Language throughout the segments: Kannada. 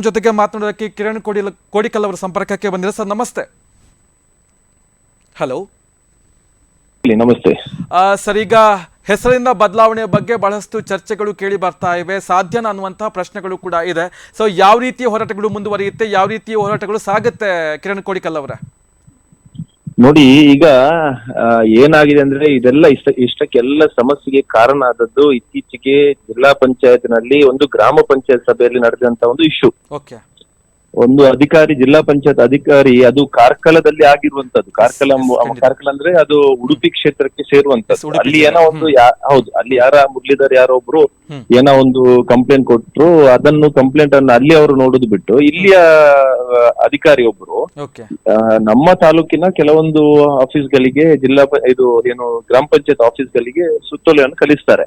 ನಮ್ಮ ಜೊತೆಗೆ ಮಾತನಾಡೋದಕ್ಕೆ ಕಿರಣ್ ಕೋಡಿ ಕೋಡಿಕಲ್ ಅವರ ಸಂಪರ್ಕಕ್ಕೆ ಬಂದಿರೋ ಸರ್ ನಮಸ್ತೆ. ಹಲೋ ನಮಸ್ತೆ. ಸರ್ ಈಗ ಹೆಸರಿನ ಬದಲಾವಣೆ ಬಗ್ಗೆ ಬಹಳಷ್ಟು ಚರ್ಚೆಗಳು ಕೇಳಿ ಬರ್ತಾ ಇವೆ. ಸಾಧ್ಯನ ಅನ್ನುವಂತಹ ಪ್ರಶ್ನೆಗಳು ಕೂಡ ಇದೆ. ಸೊ ಯಾವ ರೀತಿಯ ಹೋರಾಟಗಳು ಮುಂದುವರಿಯುತ್ತೆ? ಯಾವ ರೀತಿಯ ಹೋರಾಟಗಳು ಸಾಗುತ್ತೆ ಕಿರಣ್ ಕೋಡಿಕಲ್ ಅವರ? ನೋಡಿ, ಈಗ ಏನಾಗಿದೆ ಅಂದ್ರೆ ಇದೆಲ್ಲ ಇಷ್ಟ, ಇಷ್ಟಕ್ಕೆಲ್ಲ ಸಮಸ್ಯೆಗೆ ಕಾರಣ ಆದದ್ದು ಇತ್ತೀಚೆಗೆ ಜಿಲ್ಲಾ ಪಂಚಾಯತ್ನಲ್ಲಿ ಒಂದು ಗ್ರಾಮ ಪಂಚಾಯತ್ ಸಭೆಯಲ್ಲಿ ನಡೆದಂತ ಒಂದು ಇಶ್ಯೂ ಒಂದು ಅಧಿಕಾರಿ ಜಿಲ್ಲಾ ಪಂಚಾಯತ್ ಅಧಿಕಾರಿ ಅದು ಕಾರ್ಕಲದಲ್ಲಿ ಆಗಿರುವಂತದ್ದು. ಕಾರ್ಕಲ ಕಾರ್ಕಲ ಅಂದ್ರೆ ಅದು ಉಡುಪಿ ಕ್ಷೇತ್ರಕ್ಕೆ ಸೇರುವಂತದ್ದು. ಅಲ್ಲಿ ಏನೋ ಒಂದು ಹೌದು ಅಲ್ಲಿ ಯಾರ ಮುರಳೀಧರ್ ಯಾರೋ ಒಬ್ರು ಏನೋ ಒಂದು ಕಂಪ್ಲೇಂಟ್ ಕೊಟ್ರು ಅದನ್ನು ಕಂಪ್ಲೇಂಟ್ ಅನ್ನು ಅಲ್ಲಿ ಅವರು ನೋಡುದು ಬಿಟ್ಟು ಇಲ್ಲಿಯ ಅಧಿಕಾರಿ ಒಬ್ರು ನಮ್ಮ ತಾಲೂಕಿನ ಕೆಲವೊಂದು ಆಫೀಸ್ಗಳಿಗೆ ಜಿಲ್ಲಾ ಪ- ಇದು ಏನು ಗ್ರಾಮ ಪಂಚಾಯತ್ ಆಫೀಸ್ಗಳಿಗೆ ಸುತ್ತೋಲೆಯನ್ನು ಕಲಿಸ್ತಾರೆ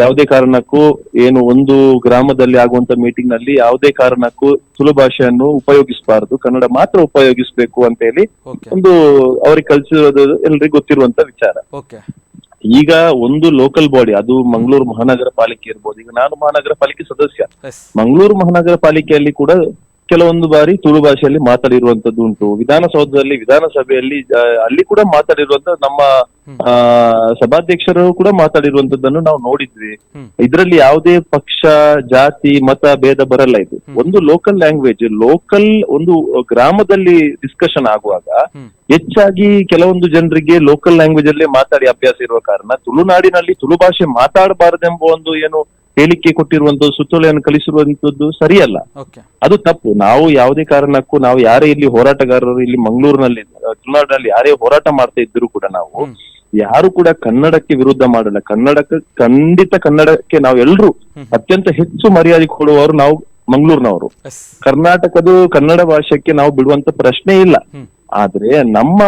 ಯಾವುದೇ ಕಾರಣಕ್ಕೂ ಏನು ಒಂದು ಗ್ರಾಮದಲ್ಲಿ ಆಗುವಂತ ಮೀಟಿಂಗ್ನಲ್ಲಿ ಯಾವುದೇ ಕಾರಣಕ್ಕೂ ತುಳು ಭಾಷೆಯನ್ನು ಉಪಯೋಗಿಸಬಾರದು ಕನ್ನಡ ಮಾತ್ರ ಉಪಯೋಗಿಸಬೇಕು ಅಂತ ಹೇಳಿ ಒಂದು ಅವ್ರಿಗೆ ಕಲಿಸಿರೋದು ಎಲ್ರಿಗೂ ಗೊತ್ತಿರುವಂತ ವಿಚಾರ. ಈಗ ಒಂದು ಲೋಕಲ್ ಬಾಡಿ ಅದು ಮಂಗಳೂರು ಮಹಾನಗರ ಪಾಲಿಕೆ ಇರ್ಬೋದು. ಈಗ ನಾನು ಮಹಾನಗರ ಪಾಲಿಕೆ ಸದಸ್ಯ. ಮಂಗಳೂರು ಮಹಾನಗರ ಪಾಲಿಕೆಯಲ್ಲಿ ಕೂಡ ಕೆಲವೊಂದು ಬಾರಿ ತುಳು ಭಾಷೆಯಲ್ಲಿ ಮಾತಾಡಿರುವಂತದ್ದು ಉಂಟು. ವಿಧಾನಸೌಧದಲ್ಲಿ ವಿಧಾನಸಭೆಯಲ್ಲಿ ಅಲ್ಲಿ ಕೂಡ ಮಾತಾಡಿರುವಂತ ನಮ್ಮ ಸಭಾಧ್ಯಕ್ಷರು ಕೂಡ ಮಾತಾಡಿರುವಂತದ್ದನ್ನು ನಾವು ನೋಡಿದ್ವಿ. ಇದರಲ್ಲಿ ಯಾವುದೇ ಪಕ್ಷ ಜಾತಿ ಮತ ಭೇದ ಬರಲ್ಲ ಇದು. ಒಂದು ಲೋಕಲ್ ಲ್ಯಾಂಗ್ವೇಜ್ ಲೋಕಲ್ ಒಂದು ಗ್ರಾಮದಲ್ಲಿ ಡಿಸ್ಕಷನ್ ಆಗುವಾಗ ಹೆಚ್ಚಾಗಿ ಕೆಲವೊಂದು ಜನರಿಗೆ ಲೋಕಲ್ ಲ್ಯಾಂಗ್ವೇಜ್ ಅಲ್ಲೇ ಮಾತಾಡಿ ಅಭ್ಯಾಸ ಇರುವ ಕಾರಣ ತುಳುನಾಡಿನಲ್ಲಿ ತುಳು ಭಾಷೆ ಮಾತಾಡಬಾರದೆಂಬ ಒಂದು ಏನು ಹೇಳಿಕೆ ಕೊಟ್ಟಿರುವಂತ ಸುತ್ತೋಲೆಯನ್ನು ಕಲಿಸಿರುವಂತದ್ದು ಸರಿಯಲ್ಲ. ಅದು ತಪ್ಪು. ನಾವು ಯಾವುದೇ ಕಾರಣಕ್ಕೂ ನಾವು ಯಾರೇ ಇಲ್ಲಿ ಹೋರಾಟಗಾರರು ಇಲ್ಲಿ ಮಂಗಳೂರಿನಲ್ಲಿ ತುಳುನಾಡಿನಲ್ಲಿ ಯಾರೇ ಹೋರಾಟ ಮಾಡ್ತಾ ಇದ್ರು ಕೂಡ ನಾವು ಯಾರು ಕೂಡ ಕನ್ನಡಕ್ಕೆ ವಿರುದ್ಧ ಮಾಡಲ್ಲ. ಕನ್ನಡಕ್ಕೆ ಖಂಡಿತ ಕನ್ನಡಕ್ಕೆ ನಾವೆಲ್ಲರೂ. ಅತ್ಯಂತ ಹೆಚ್ಚು ಮರ್ಯಾದೆ ಕೊಡುವವರು ನಾವು ಮಂಗಳೂರಿನವರು. ಕರ್ನಾಟಕದ ಕನ್ನಡ ಭಾಷೆಗೆ ನಾವು ಬಿಡುವಂತ ಪ್ರಶ್ನೆ ಇಲ್ಲ. ಆದ್ರೆ ನಮ್ಮ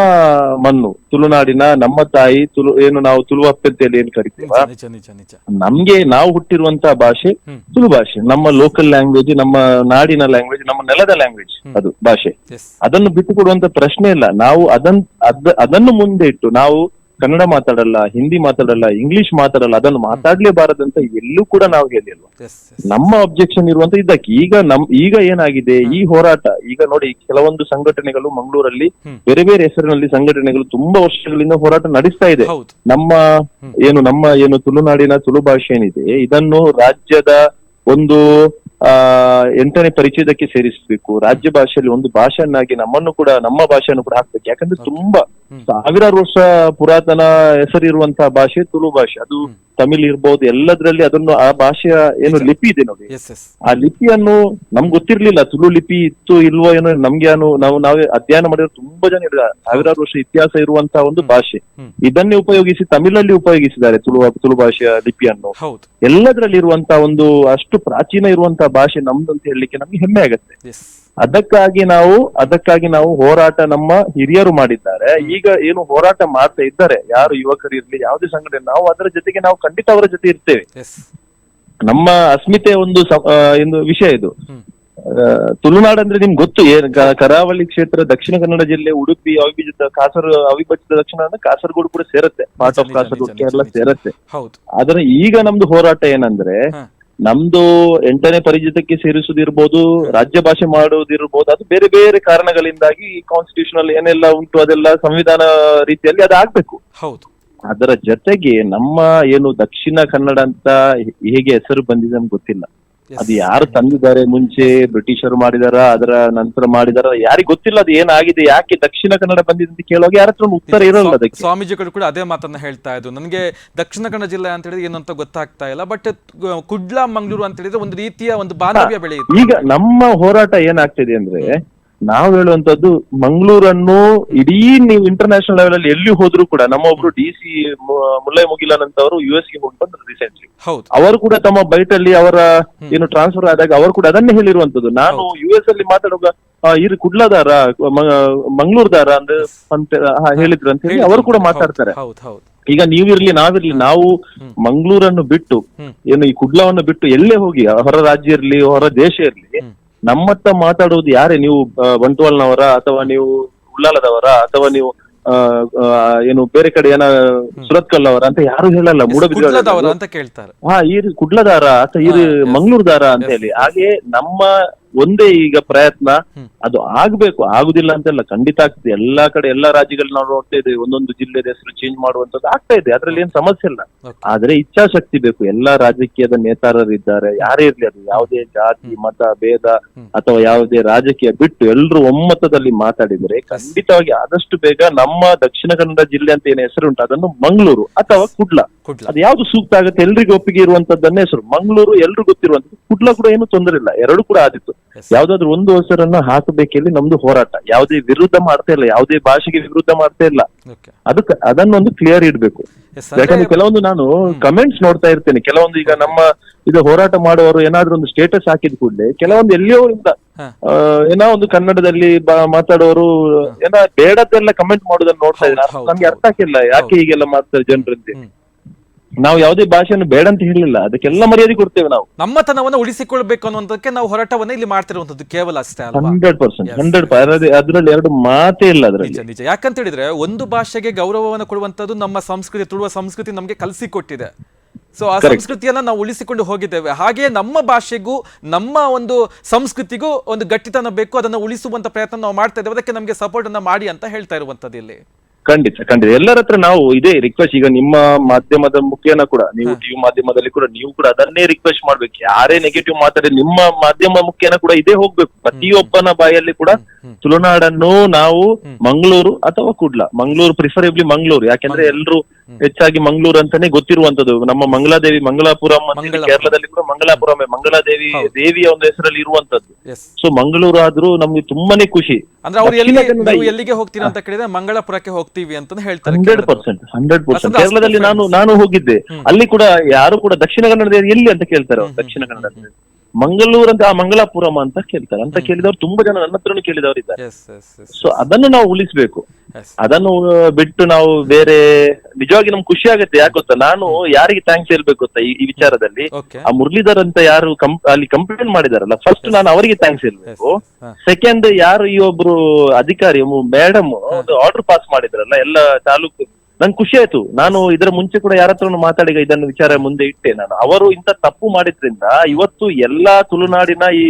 ಮಣ್ಣು ತುಳುನಾಡಿನ ನಮ್ಮ ತಾಯಿ ತುಳು ಏನು ನಾವು ತುಳುವಪ್ಪೆ ಅಂತ ಹೇಳಿ ಏನ್ ಕರಿತೀವ ನಿಜ ನಿಜ ನಿಜ ನಮ್ಗೆ ನಾವು ಹುಟ್ಟಿರುವಂತಹ ಭಾಷೆ ತುಳು ಭಾಷೆ ನಮ್ಮ ಲೋಕಲ್ ಲ್ಯಾಂಗ್ವೇಜ್ ನಮ್ಮ ನಾಡಿನ ಲ್ಯಾಂಗ್ವೇಜ್ ನಮ್ಮ ನೆಲದ ಲ್ಯಾಂಗ್ವೇಜ್ ಅದು ಭಾಷೆ. ಎಸ್ ಅದನ್ನು ಬಿಟ್ಟು ಕೊಡುವಂತ ಪ್ರಶ್ನೆ ಇಲ್ಲ. ನಾವು ಅದನ್ ಅದ್- ಅದನ್ನು ಮುಂದೆ ಇಟ್ಟು ನಾವು ಕನ್ನಡ ಮಾತಾಡಲ್ಲ ಹಿಂದಿ ಮಾತಾಡಲ್ಲ ಇಂಗ್ಲಿಷ್ ಮಾತಾಡಲ್ಲ ಅದನ್ನು ಮಾತಾಡ್ಲೇಬಾರದಂತ ಎಲ್ಲೂ ಕೂಡ ನಾವು ಹೇಳಿಲ್ವಾ? ನಮ್ಮ ಅಬ್ಜೆಕ್ಷನ್ ಇರುವಂತ ಇದಕ್ಕೆ ಈಗ ನಮ್ ಈಗ ಏನಾಗಿದೆ ಈ ಹೋರಾಟ ಈಗ ನೋಡಿ ಕೆಲವೊಂದು ಸಂಘಟನೆಗಳು ಮಂಗಳೂರಲ್ಲಿ. ಬೇರೆ ಬೇರೆ ಹೆಸರಿನಲ್ಲಿ ಸಂಘಟನೆಗಳು ತುಂಬಾ ವರ್ಷಗಳಿಂದ ಹೋರಾಟ ನಡೆಸ್ತಾ ಇದೆ. ನಮ್ಮ ಏನು ನಮ್ಮ ಏನು ತುಳುನಾಡಿನ ತುಳು ಭಾಷೆ ಏನಿದೆ ಇದನ್ನು ರಾಜ್ಯದ ಒಂದು ಆ ಎಂಟನೇ ಪರಿಚಯದಕ್ಕೆ ಸೇರಿಸಬೇಕು. ರಾಜ್ಯ ಭಾಷೆಯಲ್ಲಿ ಒಂದು ಭಾಷೆಯನ್ನಾಗಿ ನಮ್ಮನ್ನು ಕೂಡ ನಮ್ಮ ಭಾಷೆಯನ್ನು ಕೂಡ ಹಾಕ್ಬೇಕು. ಯಾಕಂದ್ರೆ ತುಂಬಾ. ಸಾವಿರಾರು ವರ್ಷ ಪುರಾತನ ಹೆಸರಿರುವಂತಹ ಭಾಷೆ ತುಳು ಭಾಷೆ. ಅದು ತಮಿಳ್ ಇರ್ಬೋದು ಎಲ್ಲದರಲ್ಲಿ ಅದನ್ನು ಆ ಭಾಷೆಯ ಏನು ಲಿಪಿ ಇದೆ ನೋಡಿ. ಆ ಲಿಪಿಯನ್ನು ನಮ್ಗೆ ಗೊತ್ತಿರ್ಲಿಲ್ಲ ತುಳು ಲಿಪಿ ಇತ್ತು ಇಲ್ವೋ ಏನೋ ನಮ್ಗೆ ನಾವು ನಾವೇ ಅಧ್ಯಯನ ಮಾಡಿದ್ರೆ ತುಂಬಾ ಜನ ಸಾವಿರಾರು ವರ್ಷ ಇತಿಹಾಸ ಇರುವಂತಹ ಒಂದು ಭಾಷೆ. ಇದನ್ನೇ ಉಪಯೋಗಿಸಿ ತಮಿಳಲ್ಲಿ ಉಪಯೋಗಿಸಿದ್ದಾರೆ ತುಳು ತುಳು ಭಾಷೆಯ ಲಿಪಿಯನ್ನು. ಎಲ್ಲದ್ರಲ್ಲಿ ಇರುವಂತಹ ಒಂದು ಅಷ್ಟು ಪ್ರಾಚೀನ ಇರುವಂತಹ ಭಾಷೆ ನಮ್ದು ಅಂತ ಹೇಳಲಿಕ್ಕೆ ನಮ್ಗೆ ಹೆಮ್ಮೆ ಆಗುತ್ತೆ. ಅದಕ್ಕಾಗಿ ನಾವು ಅದಕ್ಕಾಗಿ ನಾವು ಹೋರಾಟ ನಮ್ಮ ಹಿರಿಯರು ಮಾಡಿದ್ದಾರೆ. ಈಗ ಏನು ಹೋರಾಟ ಮಾಡ್ತಾ ಇದ್ದಾರೆ ಯಾರು ಯುವಕರು ಇರ್ಲಿ ಯಾವುದೇ ಸಂಘಟನೆ ನಾವು ಅದರ ಜೊತೆಗೆ ನಾವು ಖಂಡಿತ ಅವರ ಜೊತೆ ಇರ್ತೇವೆ. ನಮ್ಮ ಅಸ್ಮಿತೆ ಒಂದು ಒಂದು ವಿಷಯ ಇದು. ತುಳುನಾಡು ಅಂದ್ರೆ ನಿಮ್ಗೆ ಗೊತ್ತು ಏನ್ ಕರಾವಳಿ ಕ್ಷೇತ್ರ ದಕ್ಷಿಣ ಕನ್ನಡ ಜಿಲ್ಲೆ ಉಡುಪಿ ಅವಿಭಜಿತ ಕಾಸರ ಅವಿಭಜಿತ ದಕ್ಷಿಣ ಅಂದ್ರೆ ಕಾಸರಗೋಡು ಕೂಡ ಸೇರುತ್ತೆ. Part of Kasaragod Kerala. ಸೇರುತ್ತೆ. ಆದ್ರೆ ಈಗ ನಮ್ದು ಹೋರಾಟ ಏನಂದ್ರೆ ನಮ್ದು ಎಂಟನೇ ಪರಿಚಿತಕ್ಕೆ ಸೇರಿಸುದಿರ್ಬೋದು ರಾಜ್ಯ ಭಾಷೆ ಮಾಡುವುದಿರ್ಬೋದು ಅದು ಬೇರೆ ಬೇರೆ ಕಾರಣಗಳಿಂದಾಗಿ ಕಾನ್ಸ್ಟಿಟ್ಯೂಷನಲ್ ಏನೆಲ್ಲ ಉಂಟು ಅದೆಲ್ಲ ಸಂವಿಧಾನ ರೀತಿಯಲ್ಲಿ ಅದು ಆಗ್ಬೇಕು ಹೌದು ಅದರ ಜೊತೆಗೆ ನಮ್ಮ ಏನು ದಕ್ಷಿಣ ಕನ್ನಡ ಅಂತ ಹೇಗೆ ಹೆಸರು ಬಂದಿದೆ ಅಂತ ಗೊತ್ತಿಲ್ಲ. ಅದು ಯಾರು ತಂದಿದ್ದಾರೆ ಮುಂಚೆ ಬ್ರಿಟಿಷರು ಮಾಡಿದಾರ ಅದರ ನಂತರ ಮಾಡಿದಾರ ಯಾರಿಗ್ ಗೊತ್ತಿಲ್ಲ ಅದು ಏನಾಗಿದೆ ಯಾಕೆ ದಕ್ಷಿಣ ಕನ್ನಡ ಬಂದಿದೆ ಅಂತ ಕೇಳುವಾಗ ಯಾರ ಹತ್ರ ಉತ್ತರ ಇರಲ್ಲ ಅದಕ್ಕೆ. ಸ್ವಾಮೀಜಿಗಳು ಕೂಡ ಅದೇ ಮಾತನ್ನ ಹೇಳ್ತಾ ಇದ್ರು. ನನಗೆ ದಕ್ಷಿಣ ಕನ್ನಡ ಜಿಲ್ಲೆ ಅಂತ ಹೇಳಿದ್ರೆ ಏನಂತ ಗೊತ್ತಾಗ್ತಾ ಇಲ್ಲ ಬಟ್ ಕುಡ್ಲ ಮಂಗಳೂರು ಅಂತ ಹೇಳಿದ್ರೆ ಒಂದು ರೀತಿಯ ಒಂದು ಬಾಂಧವ್ಯ ಬೆಳೆಯುತ್ತೆ. ಈಗ ನಮ್ಮ ಹೋರಾಟ ಏನಾಗ್ತಿದೆ ಅಂದ್ರೆ ನಾವು ಹೇಳುವಂತದ್ದು ಮಂಗಳೂರನ್ನು ಇಡೀ ನೀವು ಇಂಟರ್ನ್ಯಾಷನಲ್ ಲೆವೆಲ್ ಅಲ್ಲಿ ಎಲ್ಲಿ ಹೋದ್ರು ಕೂಡ ನಮ್ಮ ಒಬ್ರು ಡಿ ಸಿ ಮುಲ್ಲೈ ಮುಗಿಲನ್ ಅಂತವರು ಯು ಎಸ್ಗೆ ಹೋಗಿ ಬಂದ್ರು ರೀಸೆಂಟ್ಲಿ ಅವರು ಕೂಡ ತಮ್ಮ ಬೈಟ್ ಅಲ್ಲಿ ಅವರ ಏನು ಟ್ರಾನ್ಸ್ಫರ್ ಆದಾಗ ಅವರು ಕೂಡ ಅದನ್ನೇ ಹೇಳಿರುವಂತದ್ದು ನಾನು ಯು ಎಸ್ ಅಲ್ಲಿ ಮಾತಾಡುವಾಗ ಇರು ಕುಡ್ಲದಾರ ಮಂಗಳೂರ್ದಾರ ಅಂದ್ರೆ ಅಂತ ಹೇಳಿದ್ರು ಅಂತ ಹೇಳಿ ಅವರು ಕೂಡ ಮಾತಾಡ್ತಾರೆ. ಈಗ ನೀವಿರ್ಲಿ ನಾವಿರ್ಲಿ ನಾವು ಮಂಗ್ಳೂರನ್ನು ಬಿಟ್ಟು ಏನು ಈ ಕುಡ್ಲವನ್ನು ಬಿಟ್ಟು ಎಲ್ಲೇ ಹೋಗಿ? ಹೊರ ರಾಜ್ಯ ಇರ್ಲಿ ಹೊರ ದೇಶ ಇರ್ಲಿ. ನಮ್ಮತ್ತ ಮಾತಾಡೋದು ಯಾರೇ? ನೀವು ಬಂಟ್ವಾಳ್ನವರ ಅಥವಾ ನೀವು ಉಳ್ಳಾಲದವರ ಅಥವಾ ನೀವು ಏನು ಬೇರೆ ಕಡೆ ಏನ ಸುರತ್ಕಲ್ ಅವರ ಅಂತ ಯಾರು ಹೇಳಲ್ಲ. ಮೂಡಬಿದ್ರೆ ಅಂತ ಕೇಳ್ತಾರೆ. ಹಾ ಈ ಕುಡ್ಲದಾರ ಅಥವಾ ಈ ಮಂಗ್ಳೂರ್ ದಾರ ಅಂತ ಹೇಳಿ. ಹಾಗೆ ನಮ್ಮ ಒಂದೇ ಈಗ ಪ್ರಯತ್ನ ಅದು ಆಗ್ಬೇಕು ಆಗುದಿಲ್ಲ ಅಂತೆಲ್ಲ ಖಂಡಿತ ಆಗ್ತದೆ. ಎಲ್ಲಾ ಕಡೆ ಎಲ್ಲಾ ರಾಜ್ಯಗಳು ನಾವು ನೋಡ್ತಾ ಇದ್ದೇವೆ. ಒಂದೊಂದು ಜಿಲ್ಲೆದ ಹೆಸರು ಚೇಂಜ್ ಮಾಡುವಂತದ್ದು ಆಗ್ತಾ ಇದೆ. ಅದ್ರಲ್ಲಿ ಏನ್ ಸಮಸ್ಯೆ ಇಲ್ಲ. ಆದ್ರೆ ಇಚ್ಛಾಶಕ್ತಿ ಬೇಕು. ಎಲ್ಲಾ ರಾಜಕೀಯದ ನೇತಾರರಿದ್ದಾರೆ ಯಾರೇ ಇರ್ಲಿ ಅದು. ಯಾವುದೇ ಜಾತಿ ಮತ ಭೇದ ಅಥವಾ ಯಾವುದೇ ರಾಜಕೀಯ ಬಿಟ್ಟು ಎಲ್ಲರೂ ಒಮ್ಮತದಲ್ಲಿ ಮಾತಾಡಿದರೆ ಖಂಡಿತವಾಗಿ ಆದಷ್ಟು ಬೇಗ ನಮ್ಮ ದಕ್ಷಿಣ ಕನ್ನಡ ಜಿಲ್ಲೆ ಅಂತ ಏನು ಹೆಸರು ಉಂಟು ಅದನ್ನು ಮಂಗಳೂರು ಅಥವಾ ಕುಡ್ಲ. ಅದು ಯಾವ್ದು ಸೂಕ್ತ ಆಗುತ್ತೆ? ಎಲ್ರಿಗೂ ಒಪ್ಪಿಗೆ ಇರುವಂತದ್ದನ್ನೇ ಹೆಸರು. ಮಂಗಳೂರು ಎಲ್ರು ಗೊತ್ತಿರುವಂತದ್ದು. ಕುಡ್ಲ ಕೂಡ ಏನು ತೊಂದರೆ ಇಲ್ಲ. ಎರಡು ಕೂಡ ಆದಿತ್ತು. ಯಾವ್ದಾದ್ರು ಒಂದು ಹೆಸರನ್ನ ಹಾಕಬೇಕಲ್ಲಿ ನಮ್ದು ಹೋರಾಟ. ಯಾವುದೇ ವಿರುದ್ಧ ಮಾಡ್ತಾ ಇಲ್ಲ ಯಾವುದೇ ಭಾಷೆಗೆ ವಿರುದ್ಧ ಮಾಡ್ತಾ ಇಲ್ಲ. ಅದಕ್ಕೆ ಅದನ್ನೊಂದು ಕ್ಲಿಯರ್ ಇಡ್ಬೇಕು. ಯಾಕಂದ್ರೆ ಕೆಲವೊಂದು ನಾನು ಕಮೆಂಟ್ಸ್ ನೋಡ್ತಾ ಇರ್ತೇನೆ. ಕೆಲವೊಂದು ಈಗ ನಮ್ಮ ಇದು ಹೋರಾಟ ಮಾಡುವವರು ಏನಾದ್ರೂ ಒಂದು ಸ್ಟೇಟಸ್ ಹಾಕಿದ ಕೂಡಲೇ ಕೆಲವೊಂದು ಎಲ್ಲಿಯೋ ಇಂದ ಏನೋ ಒಂದು ಕನ್ನಡದಲ್ಲಿ ಮಾತಾಡೋರು ಏನೋ ಬೇಡದ್ದೆಲ್ಲ ಕಮೆಂಟ್ ಮಾಡೋದನ್ನ ನೋಡ್ತಾ ಇದ್ದಾರೆ. ನಮ್ಗೆ ಅರ್ಥ ಆಗಿಲ್ಲ ಯಾಕೆ ಈಗೆಲ್ಲ ಹೀಗೆಲ್ಲ ಮಾಡ್ತಾರೆ ಜನರಂತೆ. ನಾವು ಯಾವುದೇ ಭಾಷೆಯನ್ನು ಬೇಡ ಅಂತ ಹೇಳಿಲ್ಲ ಅದಕ್ಕೆಲ್ಲ ಮರ್ಯಾದೆ ಕೊಡ್ತೇವೆ ನಾವು. ನಮ್ಮತನವನ್ನ ಉಳಿಸಿಕೊಳ್ಬೇಕು ಅನ್ನೋದಕ್ಕೆ ನಾವು ಹೋರಾಟವನ್ನ ಇಲ್ಲಿ ಮಾಡ್ತಿರುವಂತದ್ದು ಕೇವಲ ಅಷ್ಟೇ ಅಲ್ವಾ? ಹಂಡ್ರೆಡ್ ಪರ್ಸೆಂಟ್ ಹಂಡ್ರೆಡ್ ಅದರಲ್ಲಿ ಎರಡು ಮಾತೇ ಇಲ್ಲ ಅದ್ರಲ್ಲಿ. ನಿಜ ಯಾಕಂತ ಹೇಳಿದ್ರೆ ಒಂದು ಭಾಷೆಗೆ ಗೌರವವನ್ನು ಕೊಡುವಂತದ್ದು ನಮ್ಮ ಸಂಸ್ಕೃತಿ ತುಳುವ ಸಂಸ್ಕೃತಿ ನಮಗೆ ಕಲಿಸಿಕೊಟ್ಟಿದೆ. ಸೊ ಆ ಸಂಸ್ಕೃತಿಯನ್ನ ನಾವು ಉಳಿಸಿಕೊಂಡು ಹೋಗಿದ್ದೇವೆ. ಹಾಗೆ ನಮ್ಮ ಭಾಷೆಗೂ ನಮ್ಮ ಒಂದು ಸಂಸ್ಕೃತಿಗೂ ಒಂದು ಗಟ್ಟಿತನ ಬೇಕು. ಅದನ್ನ ಉಳಿಸುವಂತ ಪ್ರಯತ್ನ ನಾವು ಮಾಡ್ತಾ ಇದ್ದೇವೆ. ಅದಕ್ಕೆ ನಮಗೆ ಸಪೋರ್ಟ್ ಅನ್ನ ಮಾಡಿ ಅಂತ ಹೇಳ್ತಾ ಇರುವಂತದ್ದು ಇಲ್ಲಿ. ಖಂಡಿತ ಖಂಡಿತ. ಎಲ್ಲರ ಹತ್ರ ನಾವು ಇದೇ ರಿಕ್ವೆಸ್ಟ್ ಈಗ ನಿಮ್ಮ ಮಾಧ್ಯಮದ ಮುಖೇನ ಕೂಡ ನೀವು ಟಿವಿ ಮಾಧ್ಯಮದಲ್ಲಿ ಕೂಡ ನೀವು ಕೂಡ ಅದನ್ನೇ ರಿಕ್ವೆಸ್ಟ್ ಮಾಡ್ಬೇಕು. ಯಾರೇ ನೆಗೆಟಿವ್ ಮಾತಾಡಿ ನಿಮ್ಮ ಮಾಧ್ಯಮ ಮುಖೇನ ಕೂಡ ಇದೇ ಹೋಗ್ಬೇಕು. ಪ್ರತಿಯೊಬ್ಬನ ಬಾಯಲ್ಲಿ ಕೂಡ ತುಳುನಾಡನ್ನು ನಾವು ಮಂಗಳೂರು ಅಥವಾ ಕುಡ್ಲ ಮಂಗಳೂರು ಪ್ರಿಫರೇಬ್ಲಿ ಮಂಗಳೂರು. ಯಾಕೆಂದ್ರೆ ಎಲ್ರು ಹೆಚ್ಚಾಗಿ ಮಂಗಳೂರು ಅಂತಾನೆ ಗೊತ್ತಿರುವಂತದ್ದು. ನಮ್ಮ ಮಂಗಳಾದೇವಿ ಮಂಗಳಾಪುರಂ ಅಂತ ಕೇರಳದಲ್ಲಿ ಕೂಡ ಮಂಗಳಾಪುರಂ ಮಂಗಳಾದೇವಿ. ದೇವಿಯ ಒಂದು ಹೆಸರಲ್ಲಿ ಇರುವಂತದ್ದು. ಸೊ ಮಂಗಳೂರು ಆದ್ರೂ ನಮ್ಗೆ ತುಂಬಾನೇ ಖುಷಿ. ಅಂದ್ರೆ ಅವ್ರು ಎಲ್ಲಿ ದಕ್ಷಿಣ ಎಲ್ಲಿಗೆ ಹೋಗ್ತೀರಾ ಅಂತ ಕೇಳಿದ್ರೆ ಮಂಗಳಾಪುರಕ್ಕೆ ಹೋಗ್ತೀವಿ ಅಂತ ಹೇಳ್ತಾರೆ ಹಂಡ್ರೆಡ್. Percent hundred percent. ಕೇರಳದಲ್ಲಿ ನಾನು ನಾನು ಹೋಗಿದ್ದೆ. ಅಲ್ಲಿ ಕೂಡ ಯಾರು ಕೂಡ ದಕ್ಷಿಣ ಕನ್ನಡದ ಎಲ್ಲಿ ಅಂತ ಕೇಳ್ತಾರೆ ದಕ್ಷಿಣ ಕನ್ನಡ ಮಂಗಳೂರು ಅಂತ ಆ ಮಂಗಳಾಪುರಂ ಅಂತ ಕೇಳ್ತಾರೆ. ಅಂತ ಕೇಳಿದವರು ತುಂಬಾ ಜನ ನನ್ನ ಹತ್ರನು ಕೇಳಿದವರು ಇದ್ದಾರೆ ಸೊ ಅದನ್ನು ನಾವು ಉಳಿಸ್ಬೇಕು. ಅದನ್ನು ಬಿಟ್ಟು ನಾವು ಬೇರೆ ನಿಜವಾಗಿ ನಮ್ಗೆ ಖುಷಿ ಆಗುತ್ತೆ ಯಾಕೆ ಗೊತ್ತಾ? ನಾನು ಯಾರಿಗೆ ಥ್ಯಾಂಕ್ಸ್ ಹೇಳ್ಬೇಕು ಗೊತ್ತಾ ಈ ಈ ವಿಚಾರದಲ್ಲಿ? ಆ ಮುರಳೀಧರ್ ಅಂತ ಯಾರು ಕಂ- ಅಲ್ಲಿ ಕಂಪ್ಲೇಂಟ್ ಮಾಡಿದಾರಲ್ಲ ಫಸ್ಟ್ ನಾನು ಅವರಿಗೆ ಥ್ಯಾಂಕ್ಸ್ ಹೇಳ್ಬೇಕು. ಸೆಕೆಂಡ್ ಯಾರು ಈ ಒಬ್ರು ಅಧಿಕಾರಿ ಮೇಡಮ್ ಒಂದು ಆರ್ಡರ್ ಪಾಸ್ ಮಾಡಿದ್ರಲ್ಲ ಎಲ್ಲ ತಾಲೂಕು ನಂಗೆ ಖುಷಿ ಆಯ್ತು. ನಾನು ಇದರ ಮುಂಚೆ ಕೂಡ ಯಾರ ಹತ್ರನೂ ಮಾತಾಡಿ ಇದನ್ನು ವಿಚಾರ ಮುಂದೆ ಇಟ್ಟೆ ನಾನು. ಅವರು ಇಂತ ತಪ್ಪು ಮಾಡಿದ್ರಿಂದ ಇವತ್ತು ಎಲ್ಲಾ ತುಳುನಾಡಿನ ಈ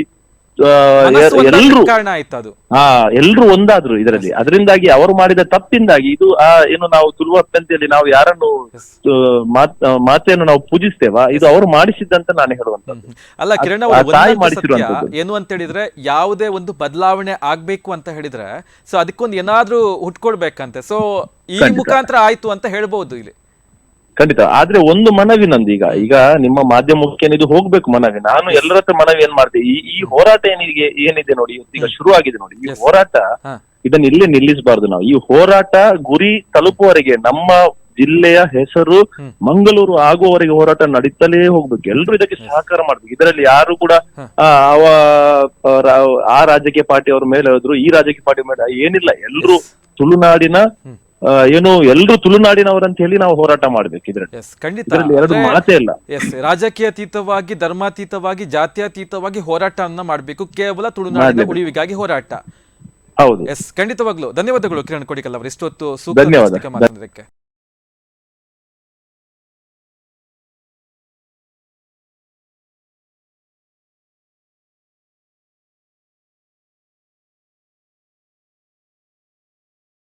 ಎಲ್ರು ಕಾರಣ ಆಯ್ತು ಅದು. ಹಾ ಎಲ್ರು ಒಂದಾದ್ರು ಇದರಲ್ಲಿ. ಅದರಿಂದಾಗಿ ಅವರು ಮಾಡಿದ ತಪ್ಪಿಂದಾಗಿ ಇದು ಆ ಏನು ನಾವು ತುಳುವ ಅಂತೇಳಿ ನಾವು ಯಾರನ್ನು ಮಾತೆಯನ್ನು ನಾವು ಪೂಜಿಸ್ತೇವಾ? ಇದು ಅವರು ಮಾಡಿಸಿದ್ದಂತ ನಾನು ಹೇಳುವಂತದ್ದು ಅಲ್ಲ ಕಿರಣ್ ಏನು ಅಂತ ಹೇಳಿದ್ರೆ ಯಾವುದೇ ಒಂದು ಬದಲಾವಣೆ ಆಗ್ಬೇಕು ಅಂತ ಹೇಳಿದ್ರೆ ಸೊ ಅದಕ್ಕೊಂದು ಏನಾದ್ರೂ ಹುಟ್ಕೊಡ್ಬೇಕಂತೆ ಸೊ ಈ. ಮುಖಾಂತರ ಆಯ್ತು ಅಂತ ಹೇಳ್ಬಹುದು ಇಲ್ಲಿ. ಖಂಡಿತ. ಆದ್ರೆ ಒಂದು ಮನವಿ ನಂದು ಈಗ. ಈಗ ನಿಮ್ಮ ಮಾಧ್ಯಮಕ್ಕೆ ಏನಿದು ಹೋಗ್ಬೇಕು ಮನವಿ. ನಾನು ಎಲ್ಲರ ಹತ್ರ ಮನವಿ ಏನ್ ಮಾಡಿದೆ? ಈ ಈ ಹೋರಾಟ ಏನಿಗೆ ಏನಿದೆ ನೋಡಿ ಈಗ ಶುರು ಆಗಿದೆ ನೋಡಿ. ಈ ಹೋರಾಟ ಇದನ್ನ ಇಲ್ಲೇ ನಿಲ್ಲಿಸಬಾರ್ದು ನಾವು. ಈ ಹೋರಾಟ ಗುರಿ ತಲುಪುವವರೆಗೆ ನಮ್ಮ ಜಿಲ್ಲೆಯ ಹೆಸರು ಮಂಗಳೂರು ಆಗುವವರೆಗೆ ಹೋರಾಟ ನಡೀತಲೇ ಹೋಗ್ಬೇಕು. ಎಲ್ರು ಇದಕ್ಕೆ ಸಹಕಾರ ಮಾಡ್ಬೇಕು. ಇದರಲ್ಲಿ ಯಾರು ಕೂಡ ಆ, ಅವ ಆ, ರಾಜಕೀಯ ಪಾರ್ಟಿ ಅವ್ರ ಮೇಲೆ ಹೋದ್ರು ಈ ರಾಜಕೀಯ ಪಾರ್ಟಿ ಮೇಲೆ ಏನಿಲ್ಲ. ಎಲ್ರು ತುಳುನಾಡಿನ ಏನು ಎಲ್ರು ತುಳುನಾಡಿನವರಂತ ಹೇಳಿ ನಾವು ಹೋರಾಟ ಮಾಡ್ಬೇಕು ಇದ್ರಲ್ಲಿ. ಎಸ್ ಖಂಡಿತ. ಇದರಲ್ಲಿ ಎರಡು ಅಂದ್ರೆ- ಮಾತೇ ಇಲ್ಲ. ಎಸ್ ರಾಜಕೀಯಾತೀತವಾಗಿ ಧರ್ಮಾತೀತವಾಗಿ ಜಾತ್ಯತೀತವಾಗಿ ಹೋರಾಟವನ್ನ ಮಾಡಬೇಕು. ಕೇವಲ ತುಳುನಾಡಿನ. ಉಳಿವಿಗಾಗಿ ಹೋರಾಟ. ಹೌದು. ಎಸ್ ಖಂಡಿತವಾಗ್ಲು. ಧನ್ಯವಾದಗಳು ಕಿರಣ್ ಕೊಡಿಕಲ್ ಅವರು. ಇಷ್ಟೊತ್ತು ಸೂಕ್ತ ಧನ್ಯವಾದ.